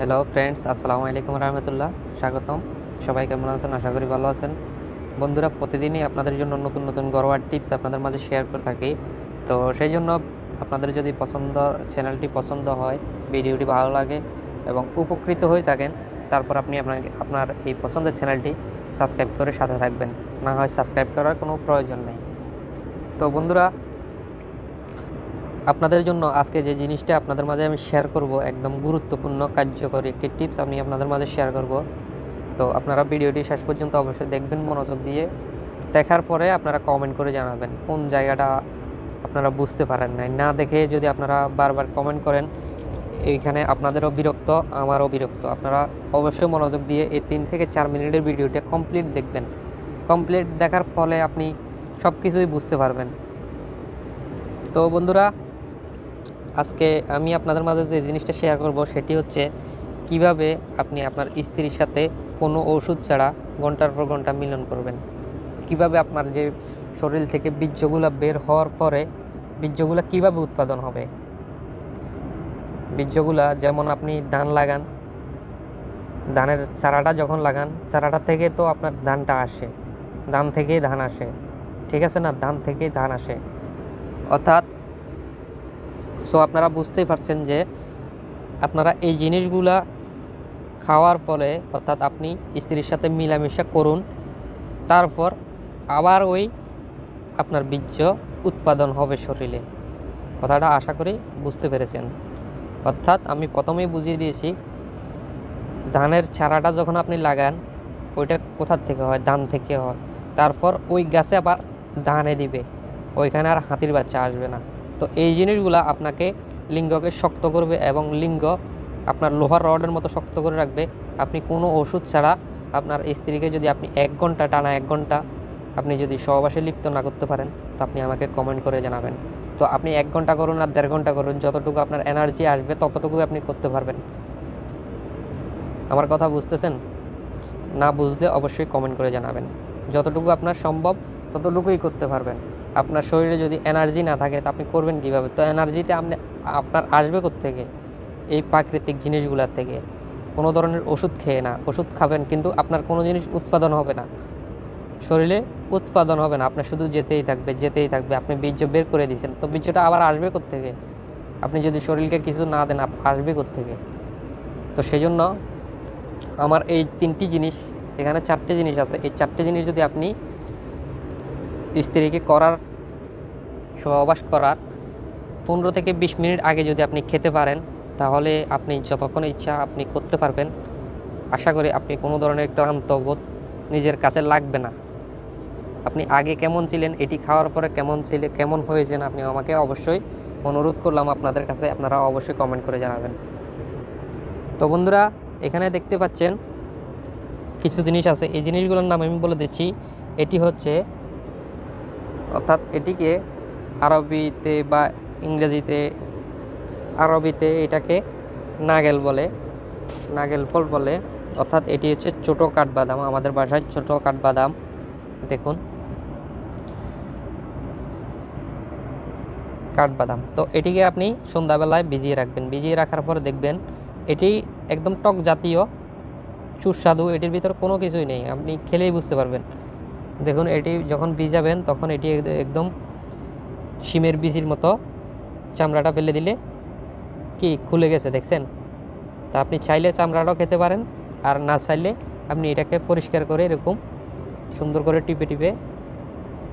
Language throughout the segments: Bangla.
হ্যালো ফ্রেন্ডস আসসালামু আলাইকুম রহমতুল্লাহ স্বাগতম সবাই কেমন আছেন আশা করি ভালো আছেন বন্ধুরা প্রতিদিনই আপনাদের জন্য নতুন নতুন ঘরোয়া টিপস আপনাদের মাঝে শেয়ার করে থাকি তো সেই জন্য আপনাদের যদি পছন্দ চ্যানেলটি পছন্দ হয় ভিডিওটি ভালো লাগে এবং উপকৃত হয়ে থাকেন তারপর আপনি আপনাকে আপনার এই পছন্দের চ্যানেলটি সাবস্ক্রাইব করে সাথে থাকবেন না হয় সাবস্ক্রাইব করার কোনো প্রয়োজন নেই তো বন্ধুরা আপনাদের জন্য আজকে যে জিনিসটা আপনাদের মাঝে আমি শেয়ার করব, একদম গুরুত্বপূর্ণ, কার্যকরী একটি টিপস আমি আপনাদের মাঝে শেয়ার করব। তো আপনারা ভিডিওটি শেষ পর্যন্ত অবশ্যই দেখবেন মনোযোগ দিয়ে। দেখার পরে আপনারা কমেন্ট করে জানাবেন কোন জায়গাটা আপনারা বুঝতে পারেন নাই। না দেখে যদি আপনারা বারবার কমেন্ট করেন, এইখানে আপনাদেরও বিরক্ত, আমারও বিরক্ত। আপনারা অবশ্যই মনোযোগ দিয়ে এই তিন থেকে চার মিনিটের ভিডিওটা কমপ্লিট দেখবেন। কমপ্লিট দেখার ফলে আপনি সব কিছুই বুঝতে পারবেন। তো বন্ধুরা আজকে আমি আপনাদের মাঝে যে জিনিসটা শেয়ার করব সেটি হচ্ছে কীভাবে আপনি আপনার স্ত্রীর সাথে কোনো ওষুধ ছাড়া ঘণ্টার পর ঘণ্টা মিলন করবেন। কীভাবে আপনার যে শরীর থেকে বীর্যগুলো বের হওয়ার পরে বীর্যগুলো কীভাবে উৎপাদন হবে? বীর্যগুলা যেমন আপনি ধান লাগান, ধানের চারাটা যখন লাগান, চারাটা থেকে তো আপনার ধানটা আসে, ধান থেকেই ধান আসে, ঠিক আছে না? ধান থেকেই ধান আসে। অর্থাৎ সো আপনারা বুঝতেই পারছেন যে আপনারা এই জিনিসগুলা খাওয়ার ফলে, অর্থাৎ আপনি স্ত্রীর সাথে মিলামিশা করুন, তারপর আবার ওই আপনার বীর্য উৎপাদন হবে শরীরে। কথাটা আশা করি বুঝতে পেরেছেন। অর্থাৎ আমি প্রথমেই বুঝিয়ে দিয়েছি, ধানের চারাটা যখন আপনি লাগান, ওইটা কোথার থেকে হয়? ধান থেকে হয়। তারপর ওই গাছে আবার ধানে দিবে। ওইখানে আর হাতির বাচ্চা আসবে না। তো এই জিনিসগুলো আপনাকে লিঙ্গকে শক্ত করবে এবং লিঙ্গ আপনার লোহার রডের মতো শক্ত করে রাখবে। আপনি কোনো ওষুধ ছাড়া আপনার স্ত্রীকে যদি আপনি এক ঘণ্টা টানা এক ঘণ্টা আপনি যদি সহবাসে লিপ্ত না করতে পারেন, তো আপনি আমাকে কমেন্ট করে জানাবেন। তো আপনি এক ঘণ্টা করুন আর দেড় ঘণ্টা করুন, যতটুকু আপনার এনার্জি আসবে ততটুকু আপনি করতে পারবেন। আমার কথা বুঝতেছেন? না বুঝলে অবশ্যই কমেন্ট করে জানাবেন। যতটুকু আপনার সম্ভব ততটুকুই করতে পারবেন। আপনার শরীরে যদি এনার্জি না থাকে, তা আপনি করবেন কীভাবে? তো এনার্জিটা আপনি, আপনার আসবে থেকে এই প্রাকৃতিক জিনিসগুলোর থেকে। কোনো ধরনের ওষুধ খেয়ে না। ওষুধ খাবেন কিন্তু আপনার কোনো জিনিস উৎপাদন হবে না। শরীরে উৎপাদন হবে না। আপনার শুধু যেতেই থাকবে যেতেই থাকবে। আপনি বীর্য বের করে দিয়েছেন। তো বীর্যটা আবার আসবে থেকে আপনি যদি শরীরকে কিছু না দেন আসবে থেকে তো সেই জন্য আমার এই তিনটি জিনিস, এখানে চারটে জিনিস আছে। এই চারটে জিনিস যদি আপনি স্ত্রীকে করার, সহবাস করার পনেরো থেকে বিশ মিনিট আগে যদি আপনি খেতে পারেন, তাহলে আপনি যতক্ষণ ইচ্ছা আপনি করতে পারবেন। আশা করি আপনি কোনো ধরনের ক্লান্ত বোধ নিজের কাছে লাগবে না। আপনি আগে কেমন ছিলেন, এটি খাওয়ার পরে কেমন ছিলে, কেমন হয়েছেন আপনি আমাকে অবশ্যই অনুরোধ করলাম আপনাদের কাছে, আপনারা অবশ্যই কমেন্ট করে জানাবেন। তো বন্ধুরা, এখানে দেখতে পাচ্ছেন কিছু জিনিস আছে। এই জিনিসগুলোর নাম আমি বলে দিচ্ছি। এটি হচ্ছে অর্থাৎ এটিকে আরবিতে বা ইংরেজিতে, আরবিতে এটাকে নাগেল বলে, নাগেল ফল বলে। অর্থাৎ এটি হচ্ছে ছোটো কাঠবাদাম, আমাদের বাসায় ছোটো কাঠবাদাম। দেখুন। কাঠবাদাম। তো এটিকে আপনি সন্ধ্যাবেলায় ভিজিয়ে রাখবেন। ভিজিয়ে রাখার পর দেখবেন এটি একদম টক জাতীয়, সুস্বাদু, এটির ভিতর কোনো কিছুই নেই। আপনি খেলেই বুঝতে পারবেন। দেখুন, এটি যখন ভিজাবেন, তখন এটি একদম শিমের বীজির মতো চামড়াটা ফেলে দিলে কি খুলে গেছে, দেখছেন? তা আপনি চাইলে চামড়াটাও খেতে পারেন, আর না চাইলে আপনি এটাকে পরিষ্কার করে এরকম সুন্দর করে টিপে টিপে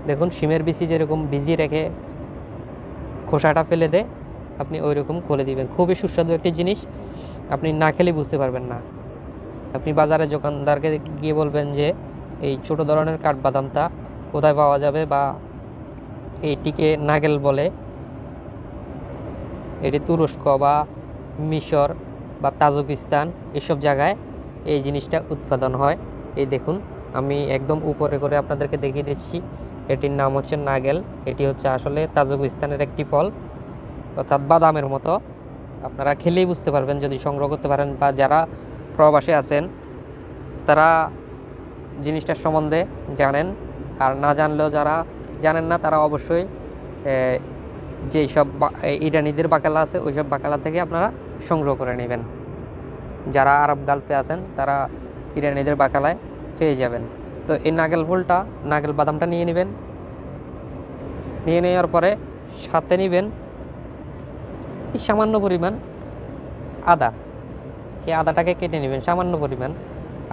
দেখুন, শিমের বিচি যেরকম ভিজিয়ে রেখে খোসাটা ফেলে দে আপনি ওই রকম খুলে দিবেন। খুবই সুস্বাদু একটি জিনিস, আপনি না খেলে বুঝতে পারবেন না। আপনি বাজারে দোকানদারকে গিয়ে বলবেন যে এই ছোট ধরনের কাঠবাদামটা কোথায় পাওয়া যাবে বা এইটিকে নাগেল বলে? এটি তুরস্ক বা মিশর বা তাজকিস্তান এসব জায়গায় এই জিনিসটা উৎপাদন হয়। এই দেখুন, আমি একদম উপরে করে আপনাদেরকে দেখিয়ে দিচ্ছি। এটির নাম হচ্ছে নাগেল। এটি হচ্ছে আসলে তাজকিস্তানের একটি ফল, অর্থাৎ বাদামের মতো। আপনারা খেলেই বুঝতে পারবেন, যদি সংগ্রহ করতে পারেন বা যারা প্রবাসে আছেন, তারা জিনিসটার সম্বন্ধে জানেন। আর না জানলেও যারা জানেন না, তারা অবশ্যই যেই সব ইরানিদের বাকালা আছে, ওই সব বাকালা থেকে আপনারা সংগ্রহ করে নেবেন। যারা আরব গালফে আছেন, তারা ইরানিদের বাকালায় পেয়ে যাবেন। তো এই নাগেল ফুলটা, নাগেল বাদামটা নিয়ে নেবেন। নিয়ে নেওয়ার পরে সাথে নেবেন সামান্য পরিমাণ আদা। এই আদাটাকে কেটে নেবেন, সামান্য পরিমাণ।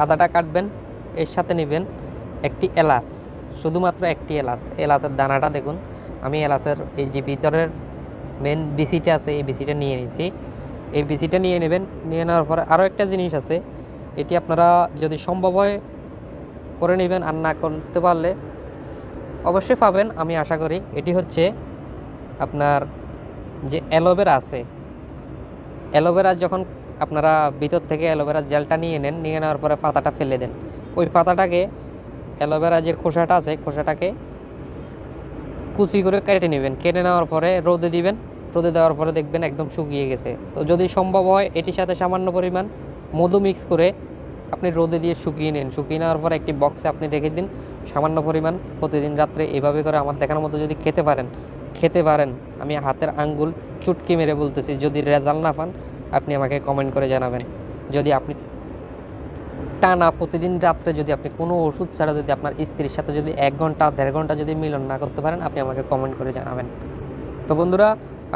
আদাটা কাটবেন এর সাথে নেবেন একটি এলাচ, শুধুমাত্র একটি এলাচ। এলাচের দানাটা দেখুন, আমি এলাচের এই যে ভিতরের মেন বিসিটা আছে, এই বিসিটা নিয়ে নিয়েছি। এই বিসিটা নিয়ে নেবেন, নিয়ে নেওয়ার পরে আরও একটা জিনিস আছে, এটি আপনারা যদি সম্ভব হয় করে নেবেন, আর না করতে পারলে অবশ্যই পাবেন। আমি আশা করি এটি হচ্ছে আপনার যে অ্যালোভেরা আছে, অ্যালোভেরা যখন আপনারা ভিতর থেকে অ্যালোভেরা জেলটা নিয়ে নেন, নিয়ে নেওয়ার পরে পাতাটা ফেলে দেন। ওই পাতাটাকে অ্যালোভেরা যে খোসাটা আছে, খোসাটাকে কুচি করে কেটে নেবেন। কেটে নেওয়ার পরে রোদে দিবেন। রোদে দেওয়ার পরে দেখবেন একদম শুকিয়ে গেছে। তো যদি সম্ভব হয়, এটির সাথে সামান্য পরিমাণ মধু মিক্স করে আপনি রোদে দিয়ে শুকিয়ে নিন। শুকিয়ে নেওয়ার পর একটি বক্সে আপনি রেখে দিন। সামান্য পরিমাণ প্রতিদিন রাত্রে এভাবে করে আমার দেখার মতো যদি খেতে পারেন খেতে পারেন, আমি হাতের আঙ্গুল চুটকি মেরে বলতেছি, যদি রেজাল্ট না পান, আপনি আমাকে কমেন্ট করে জানাবেন। যদি আপনি টানা প্রতিদিন রাত্রে যদি আপনি কোনো ওষুধ ছাড়া যদি আপনার স্ত্রীর সাথে যদি এক ঘণ্টা, দেড় ঘণ্টা যদি মিলন না করতে পারেন, আপনি আমাকে কমেন্ট করে জানাবেন। তো বন্ধুরা,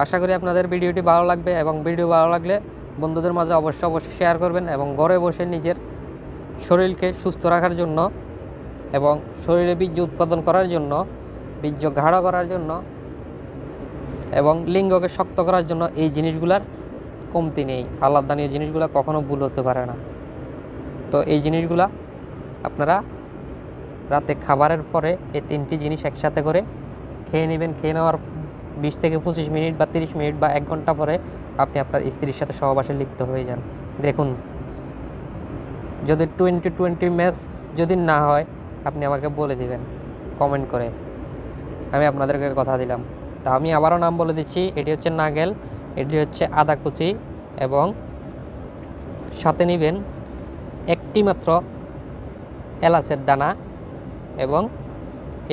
আশা করি আপনাদের ভিডিওটি ভালো লাগবে এবং ভিডিও ভালো লাগলে বন্ধুদের মাঝে অবশ্যই অবশ্যই শেয়ার করবেন এবং ঘরে বসে নিজের শরীরকে সুস্থ রাখার জন্য এবং শরীরে বীর্য উৎপাদন করার জন্য, বীর্য গাঢ় করার জন্য এবং লিঙ্গকে শক্ত করার জন্য এই জিনিসগুলার কমতি নেই। আল্লাহদানীয় জিনিসগুলো কখনো ভুল হতে পারে না। তো এই জিনিসগুলা আপনারা রাতে খাবারের পরে এই তিনটি জিনিস একসাথে করে খেয়ে নেবেন। খেয়ে নেওয়ার বিশ থেকে পঁচিশ মিনিট বা তিরিশ মিনিট বা এক ঘণ্টা পরে আপনি আপনার স্ত্রীর সাথে সহবাসে লিপ্ত হয়ে যান। দেখুন, যদি টোয়েন্টি টোয়েন্টি ম্যাচ যদি না হয়, আপনি আমাকে বলে দিবেন, কমেন্ট করে। আমি আপনাদেরকে কথা দিলাম। তা আমি আবারও নাম বলে দিচ্ছি, এটি হচ্ছে নাগেল, এটি হচ্ছে আদা কুচি এবং সাথে নেবেন একটি মাত্র এলাচের দানা এবং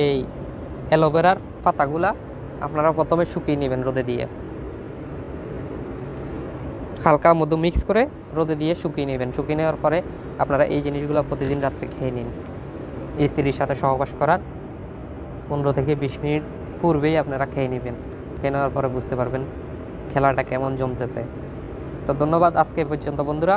এই অ্যালোভেরার পাতাগুলা আপনারা প্রথমে শুকিয়ে নেবেন রোদে দিয়ে। হালকা মধু মিক্স করে রোদে দিয়ে শুকিয়ে নেবেন। শুকিয়ে নেওয়ার পরে আপনারা এই জিনিসগুলো প্রতিদিন রাত্রে খেয়ে নিন। স্ত্রীর সাথে সহবাস করার পনেরো থেকে বিশ মিনিট পূর্বেই আপনারা খেয়ে নেবেন। খেয়ে নেওয়ার পরে বুঝতে পারবেন খেলাটা কেমন জমতেছে। তো ধন্যবাদ আজকে পর্যন্ত বন্ধুরা।